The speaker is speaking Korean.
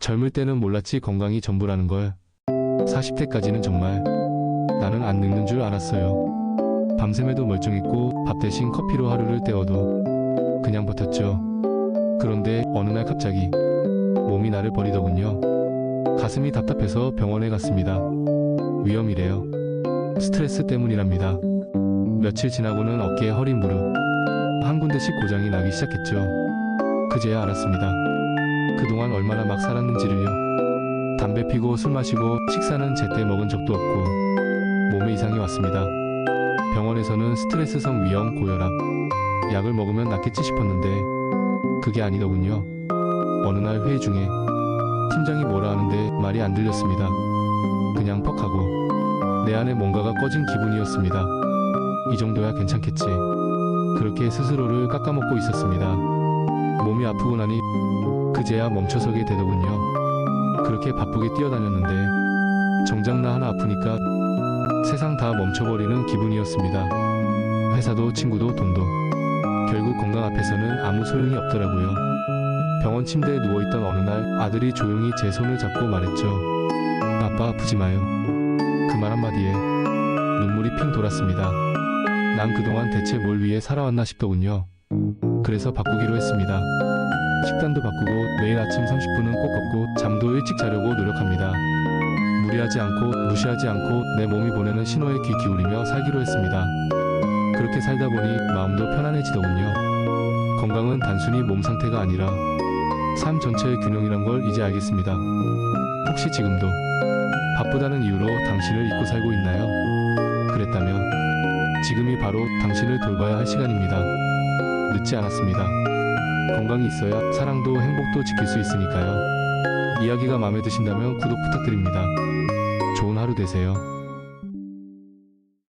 젊을 때는 몰랐지 건강이 전부라는 걸. 40대까지는 정말 나는 안 늙는 줄 알았어요. 밤샘에도 멀쩡했고 밥 대신 커피로 하루를 때워도 그냥 버텼죠. 그런데 어느 날 갑자기 몸이 나를 버리더군요. 가슴이 답답해서 병원에 갔습니다. 위험이래요. 스트레스 때문이랍니다. 며칠 지나고는 어깨에 허리 무릎 한 군데씩 고장이 나기 시작했죠. 그제야 알았습니다. 그동안 얼마나 막 살았는지를요. 담배 피고 술 마시고 식사는 제때 먹은 적도 없고 몸에 이상이 왔습니다. 병원에서는 스트레스성 위험 고혈압 약을 먹으면 낫겠지 싶었는데 그게 아니더군요. 어느 날 회의 중에 팀장이 뭐라 하는데 말이 안 들렸습니다. 그냥 퍽 하고 내 안에 뭔가가 꺼진 기분이었습니다. 이 정도야 괜찮겠지. 그렇게 스스로를 깎아먹고 있었습니다. 몸이 아프고 나니 그제야 멈춰서게 되더군요. 그렇게 바쁘게 뛰어다녔는데 정작 나 하나 아프니까 세상 다 멈춰버리는 기분이었습니다. 회사도 친구도 돈도 결국 건강 앞에서는 아무 소용이 없더라고요. 병원 침대에 누워있던 어느 날 아들이 조용히 제 손을 잡고 말했죠. 아빠 아프지 마요. 그 말 한마디에 눈물이 핑 돌았습니다. 난 그동안 대체 뭘 위해 살아왔나 싶더군요. 그래서 바꾸기로 했습니다. 식단도 바꾸고 매일 아침 30분은 꼭 걷고 잠도 일찍 자려고 노력합니다. 무리하지 않고 무시하지 않고 내 몸이 보내는 신호에 귀 기울이며 살기로 했습니다. 그렇게 살다 보니 마음도 편안해지더군요. 건강은 단순히 몸 상태가 아니라 삶 전체의 균형이란 걸 이제 알겠습니다. 혹시 지금도 바쁘다는 이유로 당신을 잊고 살고 있나요? 그랬다면 지금이 바로 당신을 돌봐야 할 시간입니다. 늦지 않았습니다. 건강이 있어야 사랑도 행복도 지킬 수 있으니까요. 이야기가 마음에 드신다면 구독 부탁드립니다. 좋은 하루 되세요.